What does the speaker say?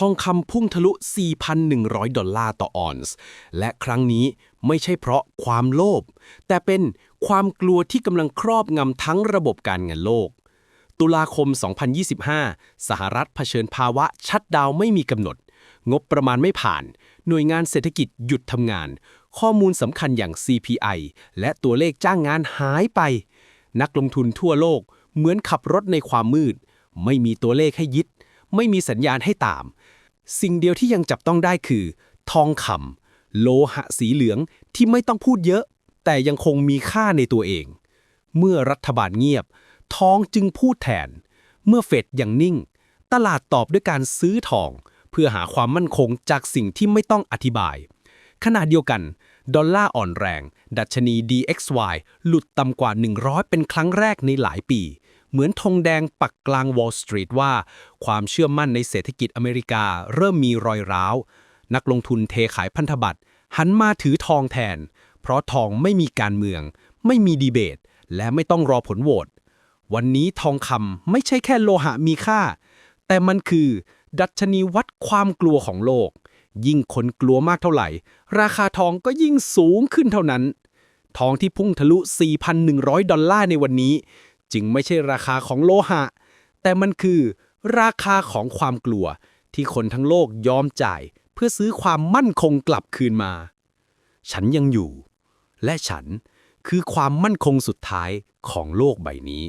ทองคำพุ่งทะลุ 4,100 ดอลลาร์ต่อออนซ์ และครั้งนี้ไม่ใช่เพราะความโลภ แต่เป็นความกลัวที่กำลังครอบงำทั้งระบบการเงินโลก ตุลาคม 2025 สหรัฐเผชิญภาวะชัดดาวไม่มีกำหนด งบประมาณไม่ผ่าน หน่วยงานเศรษฐกิจหยุดทำงาน ข้อมูลสำคัญอย่าง CPI และตัวเลขจ้างงานหายไป นักลงทุนทั่วโลกเหมือนขับรถในความมืด ไม่มีตัวเลขให้ยึด ไม่มีสัญญาณให้ตาม สิ่งเดียวที่ยังจับต้องได้คือ ทองคำโลหะสีเหลืองที่ไม่ต้องพูดเยอะ แต่ยังคงมีค่าในตัวเอง เมื่อรัฐบาลเงียบทองจึงพูดแทน เมื่อเฟดยังนิ่ง ตลาดตอบด้วยการซื้อทอง เพื่อหาความมั่นคงจากสิ่งที่ไม่ต้องอธิบาย ขณะเดียวกัน ดอลลาร์อ่อนแรง ดัชนี DXY หลุดต่ำกว่า 100 เป็นครั้งแรกในหลายปี เหมือนธงแดงปักกลาง Wall Street ว่า ความเชื่อมั่นในเศรษฐกิจอเมริกาเริ่มมีรอยร้าว นักลงทุนเทขายพันธบัตร หันมาถือทองแทน เพราะทองไม่มีการเมือง ไม่มีดีเบต และไม่ต้องรอผลโหวตวันนี้ทองคำไม่ใช่แค่โลหะมีค่า แต่มันคือ ดัชนีวัดความกลัวของโลก ยิ่งคนกลัวมากเท่าไหร่ ราคาทองก็ยิ่งสูงขึ้นเท่านั้น ทองที่พุ่งทะลุ 4,100 ดอลลาร์ในวันนี้ จึงไม่ใช่ราคาของโลหะ แต่มันคือราคาของความกลัวที่คนทั้งโลกยอมจ่าย เพื่อซื้อความมั่นคงกลับคืนมา ฉันยังอยู่ และฉันคือความมั่นคงสุดท้ายของโลกใบนี้